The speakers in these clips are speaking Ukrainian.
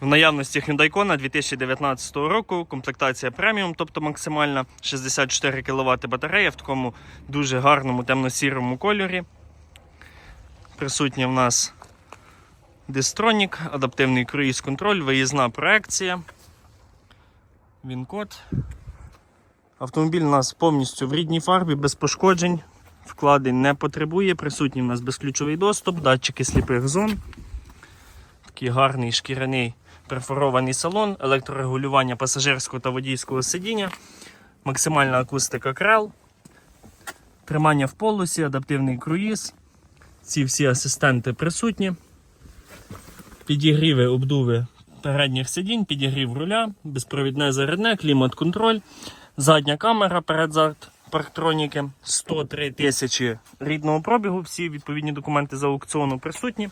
В наявності Hyundai Kona 2019 року, комплектація преміум, тобто максимальна 64 кВт батарея в такому дуже гарному темно-сірому кольорі. Присутня в нас Дистронік, адаптивний круїз-контроль, виїзна проекція. Він-код. Автомобіль у нас повністю в рідній фарбі, без пошкоджень, вкладень не потребує. Присутній у нас безключовий доступ, датчики сліпих зон. Такий гарний шкіряний перфорований салон, електрорегулювання пасажирського та водійського сидіння, максимальна акустика крел, тримання в полосі, адаптивний круїз. Ці всі асистенти присутні. Підігріви, обдуви передніх сидінь, підігрів руля, безпровідне зарядне, клімат-контроль, задня камера, передзад парктроніки, 103 тисячі рідного пробігу. Всі відповідні документи з аукціону присутні.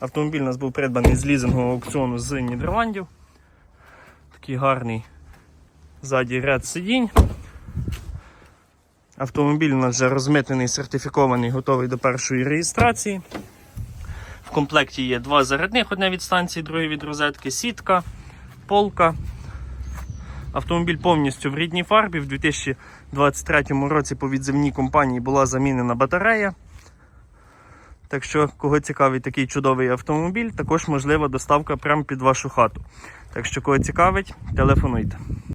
Автомобіль у нас був придбаний з лізингового аукціону з Нідерландів. Такий гарний ззаді ряд сидінь. Автомобіль у нас вже розмитнений, сертифікований, готовий до першої реєстрації. В комплекті є два зарядних, одне від станції, друге від розетки, сітка, полка. Автомобіль повністю в рідній фарбі. В 2023 році по відзивній компанії була замінена батарея. Так що, кого цікавить такий чудовий автомобіль, також можлива доставка прямо під вашу хату. Так що, кого цікавить, телефонуйте.